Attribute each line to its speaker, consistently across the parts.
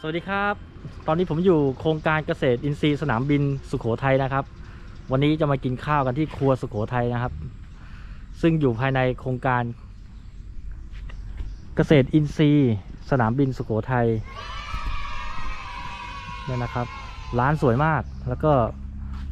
Speaker 1: สวัสดีครับ ตอนนี้ผมอยู่โครงการเกษตรอินทรีย์สนามบินสุขโขทัยนะครับ วันนี้จะมากินข้าวกันที่ครัวสุขโขทัยนะครับ ซึ่งอยู่ภายในโครงการ เกษตรอินทรีย์ สนามบินสุขโขทัยเนี่ยนะครับ ร้านสวยมากแล้วก็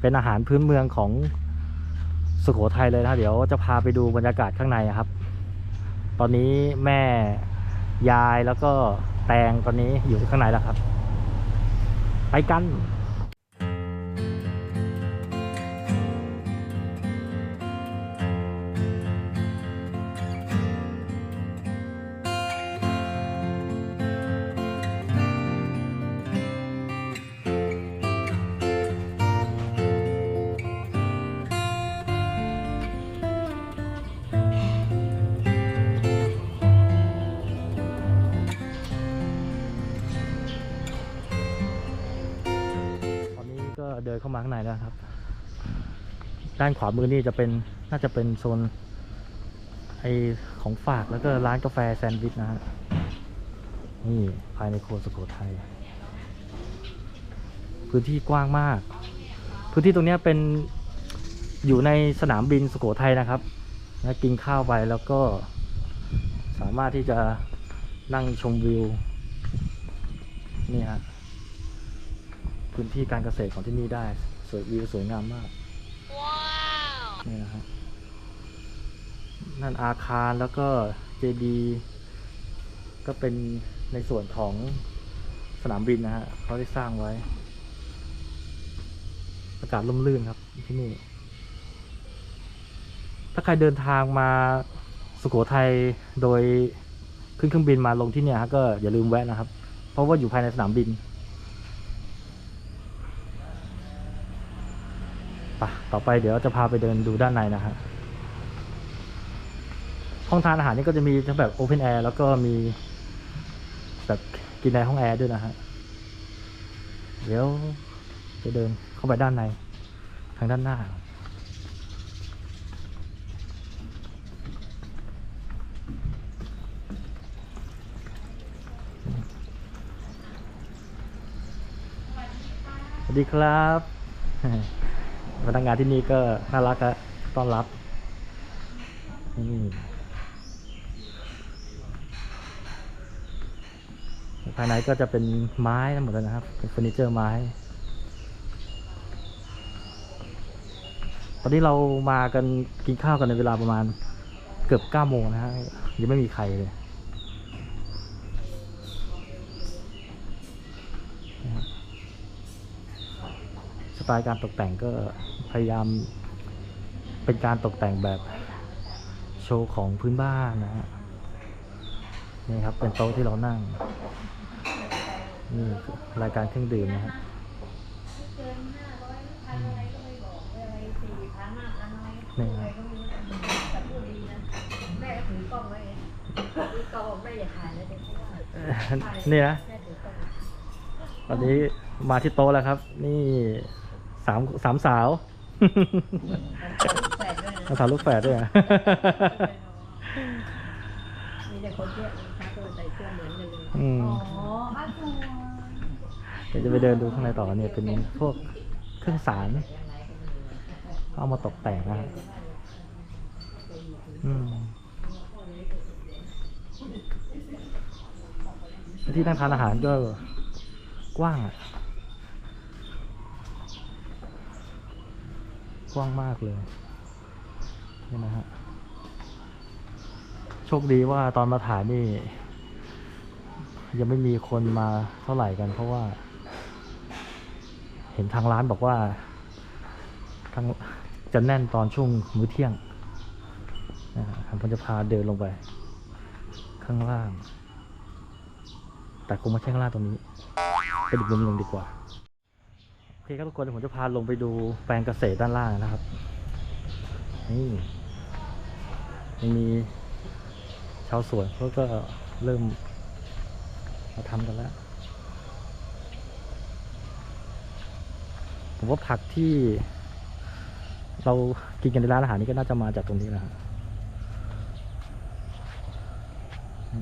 Speaker 1: เป็นอาหารพื้นเมืองของสุโขทัยเลยนะเดี๋ยวจะพาไปดูบรรยากาศข้างในครับ ตอนนี้แม่ยายแล้วก็ แตงตอนนี้อยู่ข้างในแล้วครับ ไปกัน เดินเข้ามาข้างในแล้วครับ ด้านขวามือนี่จะเป็นน่าจะเป็นโซนไอของฝากแล้วก็ร้านกาแฟแซนด์วิชนะฮะนี่ภายในโคสุโขทัยพื้นที่กว้างมาก พื้นที่ตรงนี้เป็นอยู่ในสนามบินสุโขทัยนะครับแล้วกินข้าวไปแล้วก็สามารถที่จะนั่งชมวิว นี่ฮะ พื้นที่การเกษตรของที่นี่ได้ สวยวิวสวยงามมากนี่นะฮะนั่นอาคารแล้วก็เจดีก็เป็นในส่วนของสนามบินนะฮะเขาได้สร้างไว้ อากาศร่มรื่นครับที่นี่ ถ้าใครเดินทางมาสุโขทัยโดยขึ้นเครื่องบินมาลงที่เนี่ยฮะก็อย่าลืมแวะนะครับ เพราะว่าอยู่ภายในสนามบิน ปะ ต่อไปเดี๋ยวจะพาไปเดินดูด้านในนะฮะห้องทานอาหารนี่ก็จะมีทั้งแบบโอเพนแอร์แล้วก็มีแบบกินในห้องแอร์ด้วยนะฮะเดี๋ยวจะเดินเข้าไปด้านในทางด้านหน้าสวัสดีครับ พนักงานที่นี่ก็น่ารักอะต้อนรับนี่ภายในก็จะเป็นไม้ทั้งหมดเลยนะครับ เป็นเฟอร์นิเจอร์ไม้ ตอนนี้เรามากันกินข้าวกันในเวลาประมาณเกือบเก้าโมงนะฮะยังไม่มีใครเลย ไตล์การตกแต่งก็พยายามเป็นการตกแต่งแบบโชว์ของพื้นบ้านนะฮะนี่ครับเป็นโต๊ะที่เรานั่งนี่รายการเครื่องดื่มนะฮะนี่ครับ
Speaker 2: แม่ถือกล้องไว้เองถือกล้องแม่อย่าถ่ายเลยเด็กเพราะ
Speaker 1: นี่นะตอนนี้มาที่โต๊ะแล้วครับ นี่ สามสามสาว
Speaker 2: แฝดด้วยนะ
Speaker 1: สามสาวลูกแฝดด้วยอะ
Speaker 2: มีแต่คนเที่ยวนะคะตัวใส่เสื้อเหมือนกันเลย
Speaker 1: อืม
Speaker 2: อ๋ออาตัว
Speaker 1: เดี๋ยวจะไปเดินดูข้างในต่อเนี่ยเป็นพวกเครื่องสารเอามาตกแต่งนะฮะอืมที่นั่งทานอาหารก็กว้างอะ ว้างมากเลยนี่นะฮะโชคดีว่าตอนมาถ่ายนี่ ยังไม่มีคนมาเท่าไหร่กัน เพราะว่า เห็นทางร้านบอกว่าทางจะแน่นตอนช่วงมื้อเที่ยงนะฮะผมจะพาเดินลงไป ข้างล่าง แต่คงไม่ใช่ข้างล่างตรงนี้ไปดูมุมลงดีกว่า อเคครับทุกคนเดี๋ยวผมจะพาลงไปดูแปลงเกษตรด้านล่างนะครับ นี่ยังมีชาวสวนเขาก็เริ่มมาทำกันแล้ว ผมว่าผักที่ เรากินกันในร้านอาหารนี่ก็น่าจะมาจากตรงนี้นะฮะอื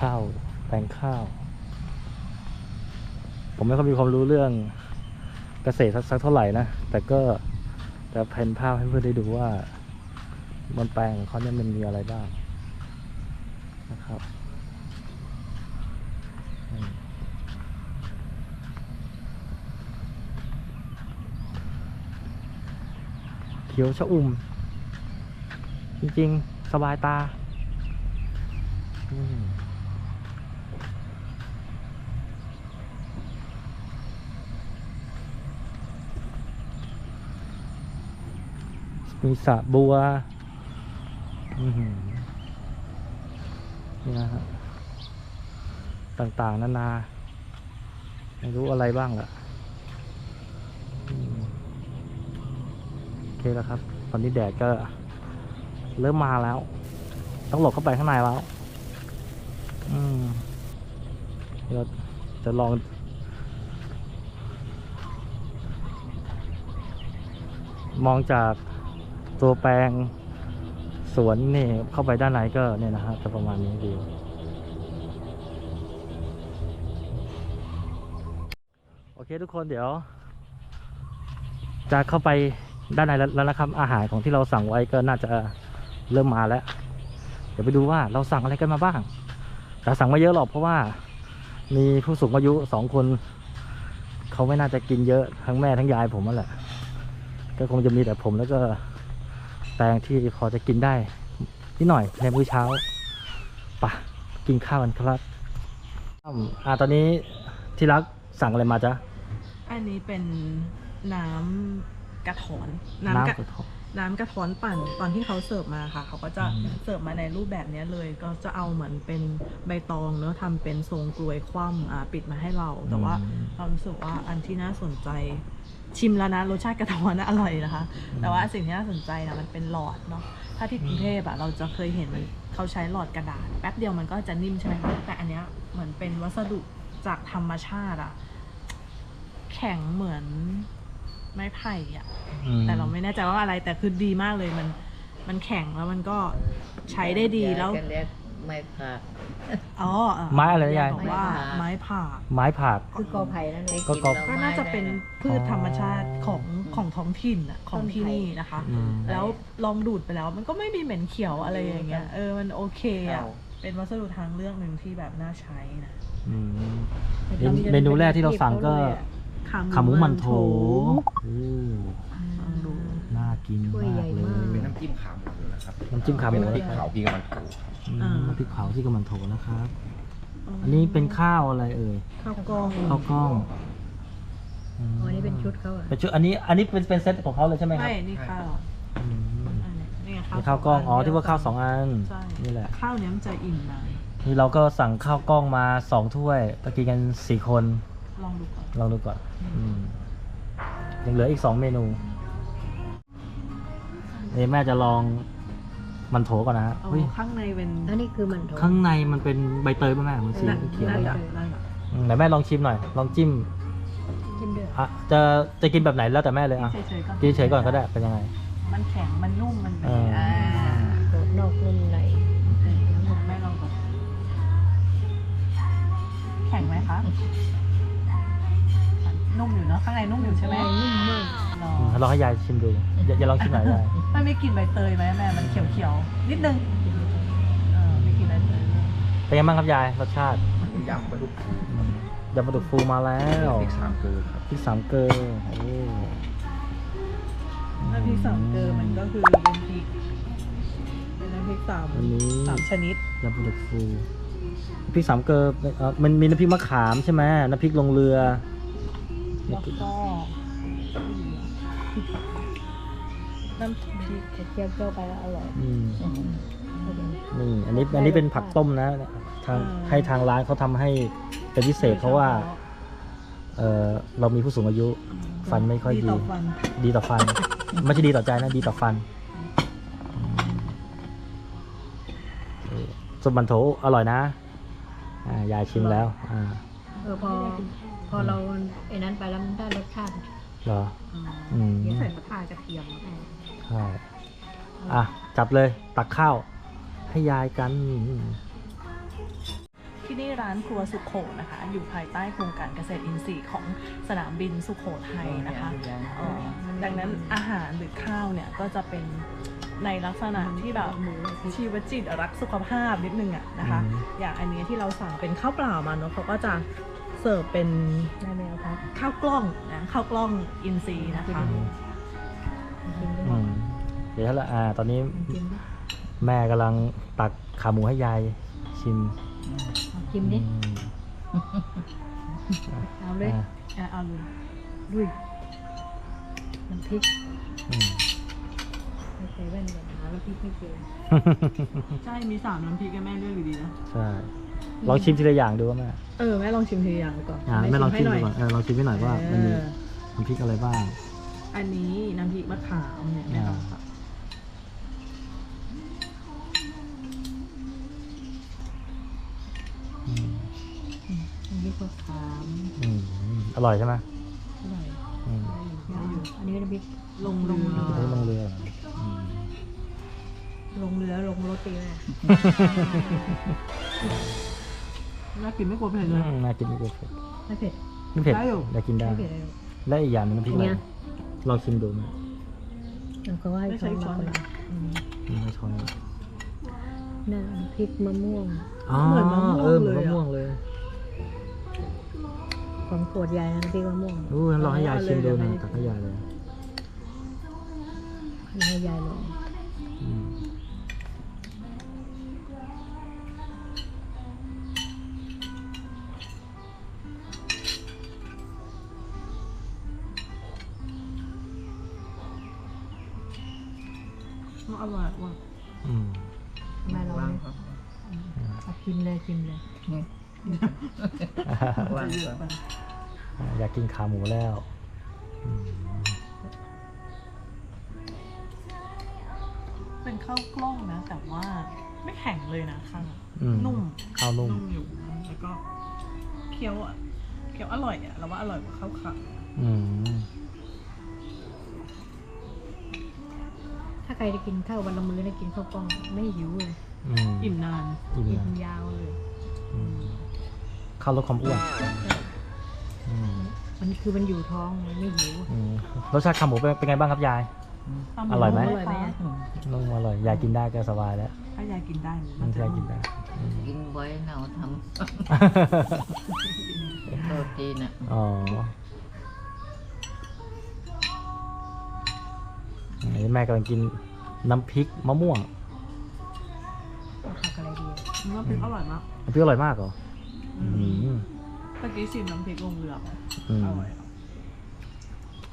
Speaker 1: ข้าวแปลงข้าว ผมไม่ค่อยมีความรู้เรื่องเกษตรสักเท่าไหร่นะ แต่ก็จะเพ้นภาพให้เพื่อนได้ดูว่าบนแปลงของเขาเนี่ยมันมีอะไรบ้างนะครับเขียวชะอุ่ม จริง ๆ สบายตาอืม มีสระบัวนี่นะฮะต่างๆ นานา ไม่รู้อะไรบ้างล่ะ โอเคแล้วครับ ตอนนี้แดดก็ เริ่มมาแล้ว ต้องหลบเข้าไปข้างในแล้ว อืมเดี๋ยวจะลองมองจาก ตัวแปลงสวนนี่เข้าไปด้านในก็เนี่ยนะฮะจะประมาณนี้วิวโอเคทุกคนเดี๋ยว จะเข้าไปด้านในแล้วนะครับอาหารของที่เราสั่งไว้ก็น่าจะเริ่มมาแล้ว เดี๋ยวไปดูว่าเราสั่งอะไรกันมาบ้างแต่สั่งไม่เยอะหรอกเพราะว่ามีผู้สูงอายุสองคนเขาไม่น่าจะกินเยอะทั้งแม่ทั้งยายผมนั่นแหละ ก็คงจะมีแต่ผมแล้วก็ แตงที่พอจะกินได้นิดหน่อยในมื้อเช้าไปะกินข้าวกันครับอืมอ่าตอนนี้ที่รักสั่งอะไรมาจ๊ะ
Speaker 3: อันนี้เป็นน้ำกระถอนน้ำกระ
Speaker 1: กระทบ
Speaker 3: น้ำกระถอนปั่นตอนที่เขาเสิร์ฟมาค่ะ เขาก็จะ
Speaker 1: อืม
Speaker 3: เสิร์ฟมาในรูปแบบเนี้ยเลย ก็จะเอาเหมือนเป็นใบตองเนอะทำเป็นทรงกลวยคว่ำอ่าปิดมาให้เรา แต่ว่าเรารู้สึกว่าอันที่น่าสนใจ ชิมแล้วนะรสชาติกระถอนนะอร่อยนะคะ แต่ว่าสิ่งที่น่าสนใจนะมันเป็นหลอดเนาะถ้าที่กรุงเทพอะเราจะเคยเห็นมันเขาใช้หลอดกระดาษ แป๊บเดียวมันก็จะนิ่มใช่ไหมคะแต่อันเนี้ยเหมือนเป็นวัสดุจากธรรมชาติอะแข็งเหมือนไม้ไผ่อะ
Speaker 1: อืม
Speaker 3: แต่เราไม่แน่ใจว่าอะไรแต่คือดีมากเลยมันมันแข็งแล้วมันก็ใช้ได้ดีแล้ว
Speaker 2: ยายก็เรียก ไม่ผัก
Speaker 3: อ๋อเไม้
Speaker 1: อะไรนะยาย
Speaker 3: บอกว่าไม้ผ่า
Speaker 1: ไม้ผาก
Speaker 2: คือกอไผ่นั่นเอง
Speaker 1: ก็กอ
Speaker 3: ก็น่าจะเป็นพืชธรรมชาติของของท้องถิ่นอะของที่นี่นะคะ
Speaker 1: อืม
Speaker 3: แล้วลองดูดไปแล้ว มันก็ไม่มีเหม็นเขียวอะไรอย่างเงี้ย เออ มันโอเคอะเป็นวัสดุทางเลือกหนึ่งที่แบบน่าใช้นะ
Speaker 1: อืม เมนูเมนูแรกที่เราสั่งก็ ขาหมูมันโถอือ
Speaker 3: ลองดู
Speaker 1: น่ากิน
Speaker 2: ถ้วย
Speaker 1: มา
Speaker 2: ใหญ่
Speaker 1: กเล
Speaker 2: มาก
Speaker 1: ย
Speaker 4: เป็นน้ำจิ้มขาหมูนะครับ
Speaker 1: น้ำจิ้มขาหมู
Speaker 4: เป็น
Speaker 1: นะ
Speaker 4: น้ำพริก
Speaker 1: ครับ
Speaker 4: เผาพี่กำมันโถ
Speaker 1: อืม
Speaker 3: อ่า
Speaker 1: น้ำพริกเผาที่กำมันโถนะครับ อันนี้เป็นข้าวอะไรเอ่ย
Speaker 3: ข้าวกล้อง
Speaker 1: ข้าวกล้องม
Speaker 2: อ๋อนี่เป็นชุดเขาอะ
Speaker 1: เป็นชุดอันนี้อันนี้เป็นเป็นเซตของเขาเลยใช่ไหมครับ
Speaker 3: ไม่นี่ข้าว
Speaker 1: อืม
Speaker 3: อันนี้นี่ไง
Speaker 1: มีข้าวกล้องอ๋อที่ว่าข้าวสองอัน
Speaker 3: ใช่
Speaker 1: นี่แหละ
Speaker 3: ข้าวเนี้ยมันจะอิ่มนาน
Speaker 1: นี่เราก็สั่งข้าวกล้องมาสองถ้วยก็กินกันสี่คน
Speaker 3: ลองดูก่อน
Speaker 1: ลองดูก่อนอืมยังเหลืออีกสองเมนู นี่แม่จะลองมันโถก่อนนะฮะ
Speaker 3: เอา
Speaker 1: อุ๊ย
Speaker 3: ข้างในเป็น
Speaker 2: อันนี้คือมันโถ
Speaker 1: ข้างในมันเป็นใบเตยป่ะแม่มันสี
Speaker 3: น่า
Speaker 1: เขียว
Speaker 3: น่า
Speaker 1: ๆ
Speaker 3: จะ
Speaker 1: อะ
Speaker 3: น่าจะ
Speaker 1: อืมไหนแม่ลองชิมหน่อย ลองจิ้ม
Speaker 2: จิ้มด้วย
Speaker 1: อะจะจะกินแบบไหนแล้วแต่แม่เลยอะ
Speaker 3: เฉยๆก่อน
Speaker 1: กินเฉยๆก่อนก็ได้เป็นยังไง
Speaker 3: มันแข็งมันนุ่มมันเป็น
Speaker 1: อ่า
Speaker 3: อ่า
Speaker 2: โถนอกนุ่มใน
Speaker 3: แม่ลองก่อนแข็งไหมคะ นุ่มอยู่เนอะข้างในนุ่มอยู่ใช่ไหม
Speaker 2: นุ่มมาก
Speaker 3: รอ
Speaker 1: อืมลองให้ยายชิมดูอย่าอย่าลองชิมหน่อยยาย
Speaker 3: มันไม่กลิ่นใบเตยไหมแม่มันเขียวๆนิดนึงเออไม่กลิ่นใบเตย
Speaker 1: เป็นยังไงบ้างครับยายรสชาติ
Speaker 4: ยำปลาดุกฟู
Speaker 1: อืมยำปลาดุกฟูมาแล้ว
Speaker 4: พริกสามเกลือครับ
Speaker 1: พริกสามเกลือโอ้
Speaker 3: น้ำพริกสามเกลือมันก็คือเป็นพริกเป็นน้ำพริกสาม
Speaker 1: วันนี้
Speaker 3: สามชนิด
Speaker 1: ยำปลาดุกฟูพริกสามเกลือเอ่อมันมีน้ำพริกมะขามใช่ไหมน้ำพริกลงเรือ
Speaker 3: แล้วก็น้ำพริก
Speaker 2: เคี่ยวเคี่ยวไปแล้วอร่อย
Speaker 1: อืมนี่อันนี้อันนี้เป็นผักต้มนะทางให้ทางร้านเขาทำให้เป็นพิเศษเพราะว่า เออเรามีผู้สูงอายุ ฟันไม่ค่อยดี
Speaker 3: ต่อฟัน
Speaker 1: ดีต่อฟัน ไม่ใช่ดีต่อใจนะดีต่อฟันอืมสุปมันโถอร่อยนะ อ่ายายชิมแล้ว อ่า
Speaker 2: เออพอ พอเราไอ้นั้นไปแล้วมันได้รสชาติ
Speaker 1: เหรอ อืม
Speaker 3: นี่ใส่ผักกาดกระเทียม
Speaker 1: ใช่อะ จับเลยตักข้าว ให้ยายกัน
Speaker 3: ที่นี่ร้านครัวสุขโขนะคะ อยู่ภายใต้โครงการเกษตรอินทรีย์ของสนามบินสุขโขทัยนะคะเอ่อดังนั้นอาหารหรือข้าวเนี่ยก็จะเป็นในลักษณะที่แบบชีวจิตรักสุขภาพนิดนึงอะนะคะ
Speaker 1: อืม
Speaker 3: อย่างอันนี้ที่เราสั่งเป็นข้าวเปล่ามาเนาะเขาก็จะ เสิร์ฟเป็น
Speaker 2: ได้ไหมครับ
Speaker 3: ข้าวกล้องนะข้าวกล้องอินทรีย์นะคะ
Speaker 2: กินดิ
Speaker 1: อืมเดี๋ยวละอ่า ตอนนี้
Speaker 2: กินดิ
Speaker 1: แม่กำลังตักขาหมูให้ยายชิม
Speaker 2: เอากินดิ
Speaker 1: อืม
Speaker 2: เอาเลย
Speaker 1: อ่า
Speaker 3: อะเอาเลย
Speaker 2: ดุยน้ำพริก
Speaker 1: อืม
Speaker 2: ไม่ใส่แว่นเลยหาน้ำพริกไม่เจอ
Speaker 3: ใช่มีสามน้ำพริกกับแม่เลือกอยู่ดีนะ
Speaker 1: ใช่ ลองชิมทีละอย่างดูว่าแม่
Speaker 3: เออแม่ลองชิมทีละอย่างก่อน
Speaker 1: อ่าแม่ลองชิม
Speaker 3: ให้ห
Speaker 1: ดู
Speaker 3: น่อย
Speaker 1: ก่อนเออลองชิมให้หน่อยว่ามันมี
Speaker 3: เออ
Speaker 1: น้ำพริกอะไรบ้าง
Speaker 3: อันนี้น้ำพริกมะขามเนี่ยแม่ลองค่ะ
Speaker 1: อืม
Speaker 2: น้ำพริกมะขาม
Speaker 1: อืมอร่อยใช่ไหม
Speaker 3: อร่อย
Speaker 1: อืม
Speaker 2: ได้อยู่อันนี้ก็น้ำพริก
Speaker 3: ลงเรือ
Speaker 1: ไม่ลงเรือเหรออืม
Speaker 2: ลงเรือลงรถตีเลย
Speaker 3: น่ากินไม่กลัวเผ็ด
Speaker 1: อื
Speaker 3: เลย
Speaker 1: มน่ากินไม่กลัวเผ็ด
Speaker 2: ไม่เผ็ด
Speaker 1: ไม่เผ็ด
Speaker 3: ได้อยู่
Speaker 1: ได้กินได้
Speaker 2: ไม่เผ็ดอะไรหรอก
Speaker 1: และอีกอย่างหนึงน้ำพริกอะไร
Speaker 2: เนี่ย
Speaker 1: ลองชิมดูไหม
Speaker 2: เราก็ว่าให้
Speaker 3: ไม่ใช่
Speaker 2: ช้อน
Speaker 3: ช้อน
Speaker 2: มาคนละอืม
Speaker 1: อืมไม่ช้อน
Speaker 2: นั่นน้ำพริกมะม่วง
Speaker 1: อ๋อ
Speaker 3: เหมือนมะม่วง
Speaker 1: เออเหมือน
Speaker 3: เลย
Speaker 1: มะ
Speaker 3: อะ
Speaker 1: ม่วงเลย
Speaker 2: ของโปรดยายนะน้ำพริกมะม่วง
Speaker 1: อู้งั้นลองให้ยายชิมดู
Speaker 3: เอาเลย
Speaker 1: นะตักให้ยายเลย
Speaker 2: ให้ยายลอง
Speaker 1: อ
Speaker 3: ร่อยว่ะ
Speaker 1: อืม
Speaker 2: มาลองดิเอากินเลยกินเลย
Speaker 3: จะเยอะไป
Speaker 1: อยากกินขาหมูแล้วอืม
Speaker 3: เป็นข้าวกล้องนะ แต่ว่าไม่แข็งเลยนะข้าง
Speaker 1: อืม
Speaker 3: นุ่ม
Speaker 1: ข้าวนุ่ม
Speaker 3: อยู่แล้วก็เคี้ยวอะเคี้ยวอร่อยอะเราว่าอร่อยกว่าข้าวขาว
Speaker 1: อืม
Speaker 2: ใครจะกินข้าววันละมื้อนะกินข้าวกล้องไม่หิวเลย
Speaker 1: อืม
Speaker 3: อิ่มนาน
Speaker 1: อิ่ม
Speaker 2: กิน
Speaker 1: นะ
Speaker 2: ยาวเลย
Speaker 1: อืมข้าวลดความอ้วนอืม
Speaker 2: มันคือมันอยู่ท้องมันไม่หิว
Speaker 1: อืมรสชาติขาหมูเป็นเป็นไงบ้างครับยายอร่อยไหม
Speaker 2: อร่อยไหมอะ
Speaker 1: นุ่มอร่อยยายกินได้ก็สบายแล้ว
Speaker 3: ถ้ายายกินได้
Speaker 1: มั
Speaker 3: มันน
Speaker 1: ยายกินได้อืม
Speaker 5: กินไว้เราทำโรตีน่ะ
Speaker 1: อ๋อ นนี้แม่กำลังกินน้ำพริกมะม่วง
Speaker 2: เอาผักอะไรดีอะ
Speaker 3: น้ำพริกอร่อยมาก
Speaker 1: น้ำพริกอร่อยมากเหรออืม
Speaker 3: เมื่อกี้ชิมน้ำพริกลงเรือไป
Speaker 1: อืม
Speaker 3: อร่อยอะ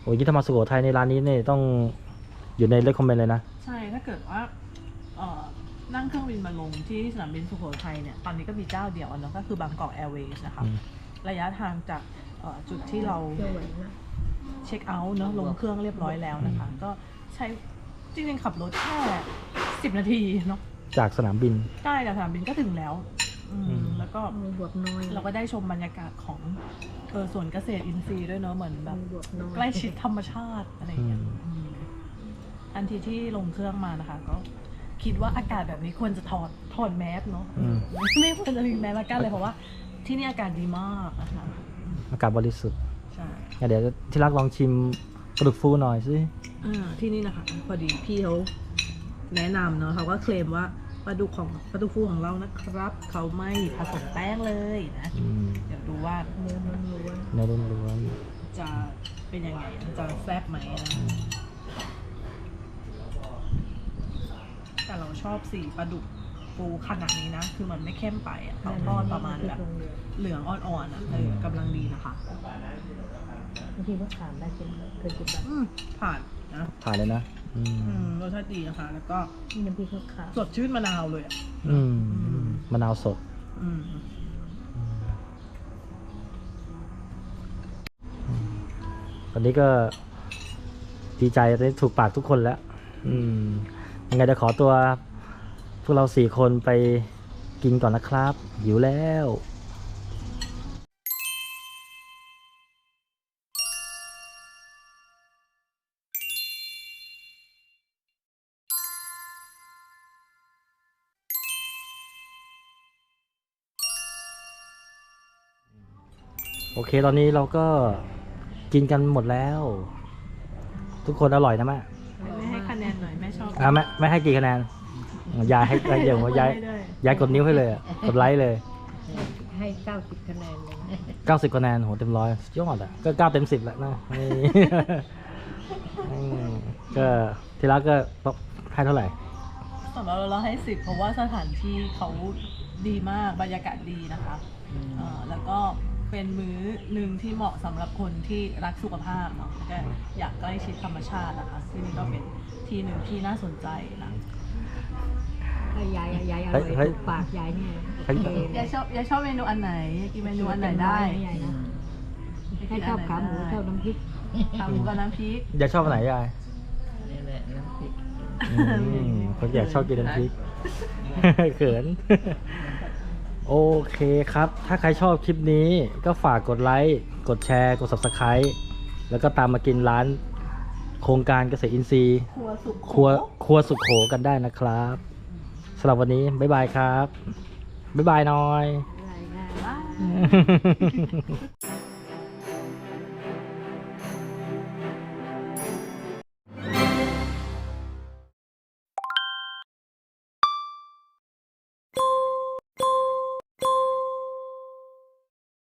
Speaker 1: โอ้ยที่ถ้ามาสุโขทัยในร้านนี้เนี่ยต้องอยู่ในเลคคอมเมนต์เลยนะ
Speaker 3: ใช่ถ้าเกิดว่าเอ่อนั่งเครื่องบินมาลงที่สนามบินสุโขทัยเนี่ยตอนนี้ก็มีเจ้าเดียวอะเนาะก็คือบางกอกแอร์เวย์นะคะ
Speaker 1: อืม
Speaker 3: ระยะทางจากเอ่อจุดที่เรา
Speaker 2: เปรี้ยวหวานนะ
Speaker 3: เช็คเอาท์เนอะลงเครื่องเรียบร้อยแล้วนะคะ ก็ ใช้จริงๆขับรถแค่สิบนาทีเนาะ
Speaker 1: จากสนามบิน
Speaker 3: ใกล้จากสนามบินก็ถึงแล้ว อืม
Speaker 1: อืม
Speaker 3: แล้วก็
Speaker 2: มีบวบน้อย
Speaker 3: เราก็ได้ชมบรรยากาศของเออสวนเกษตรอินทรีย์ด้วยเนอะเหมือนแบบ
Speaker 2: มีบวบน้อย
Speaker 3: ใกล้ชิดธรรมชาติอะไรอย่างเงี้ย
Speaker 1: อืม
Speaker 3: อืมอันทีที่ลงเครื่องมานะคะ ก็คิดว่าอากาศแบบนี้ควรจะถอดถอดแมสเนาะ
Speaker 1: อืม
Speaker 3: ไม่ควรจะมีแมสละกันเลยเพราะว่า ที่นี่อากาศดีมากนะคะ
Speaker 1: อากาศบริสุทธิ์
Speaker 3: ใช่
Speaker 1: งั้นเดี๋ยวที่รักลองชิม กระดูกฟูหน่อยสิ
Speaker 3: อ่าที่นี่นะคะ พอดีพี่เขาแนะนำเนาะเขาก็เคลมว่าปลาดุกของปลาดุกฟูของเรานะครับ เขาไม่ผสมแป้งเลยนะ
Speaker 1: อืม
Speaker 3: เดี๋ยวดูว่า
Speaker 2: เนื้อมันล้วน
Speaker 1: เนื้อล้วน
Speaker 3: จะเป็นยังไงมันจะแซ่บไหมนะ
Speaker 1: ๆอืม
Speaker 3: แต่เราชอบสีปลาดุกฟูขนาดนี้นะ คือมันไม่เข้มไปอะเขาทอดประมาณแบบ
Speaker 2: ลงเรือ
Speaker 3: เหลืองอ่อนๆอะเออกำลังดีนะคะ
Speaker 2: บางทีก็ขามได้กินเคยกินแบบ
Speaker 3: อืมผ่านนะ
Speaker 1: ผ่านเลยนะ อืม
Speaker 3: อืมรสชาติดีนะคะ แล้วก็
Speaker 2: นี่น้ำพริกมะขาม
Speaker 3: สดชื่นมะนาวเลยอะ
Speaker 1: อืม
Speaker 3: อืม
Speaker 1: มะนาวสด
Speaker 3: อืม
Speaker 1: ตอนนี้ก็ดีใจได้ถูกปากทุกคนแล้ว อืม ยังไงเดี๋ยวขอตัว พวกเราสี่คนไปกินก่อนนะครับ หิวแล้ว โอเคตอนนี้เราก็กินกันหมดแล้ว ทุกคนอร่อยนะแม่
Speaker 3: ไม่ให้คะแนนหน่อยแม่ชอบ
Speaker 1: อะแม่ไม่ให้กี่คะแนนยายให้ยายเดี๋ยวว่ายาย
Speaker 3: ให้ด้วย
Speaker 1: ยายกดนิ้วให้เลยอะกดไลค์เลย
Speaker 2: ให้เก้าสิบคะแนนเลย
Speaker 1: 90คะแนนโหเต็มร้อยสุดยอดอะก็9เต็ม10แล้วนะนี่ อืมก็ทีละก็ให้เท่าไหร่
Speaker 3: สำหรับเราเราให้สิบเพราะว่าสถานที่เขาดีมากบรรยากาศดีนะคะเอ่อแล้วก็ เป็นมื้อหนึ่งที่เหมาะสำหรับคนที่รักสุขภาพเนาะแล้วก็อยากใกล้ชิดธรรมชาตินะคะที่นี่ก็เป็นที่หนึ่งที่น่าสนใจนะ
Speaker 2: ถ้ายายยายอร่อย
Speaker 1: เฮ้ย
Speaker 2: ถูกปากยายเนี่ย
Speaker 1: เฮ้ย
Speaker 2: โอเคเลย
Speaker 3: ยายชอบยายชอบเมนูอันไหนอยากกินเมนูอันไหนได้
Speaker 2: ยายนะให้ชอบขาหมูชอบน้ำพริก
Speaker 3: ขาหมูกับน้ำพริก
Speaker 1: ยายชอบอันไหนยาย
Speaker 5: นี่แหละน้ำพริก
Speaker 1: อืมคนอยากชอบกินน้ำพริกเขิน โอเคครับ ถ้าใครชอบคลิปนี้ก็ฝากกดไลค์ กดแชร์ กด subscribe แล้วก็ตามมากินร้าน โครงการเกษตรอินทรีย์
Speaker 3: ครัวสุกโข
Speaker 1: ครัวครัวสุขโขกันได้นะครับสำหรับวันนี้ บ๊ายบายครับ บ๊ายบายหน้อย
Speaker 2: ยายนะ
Speaker 3: บ้าย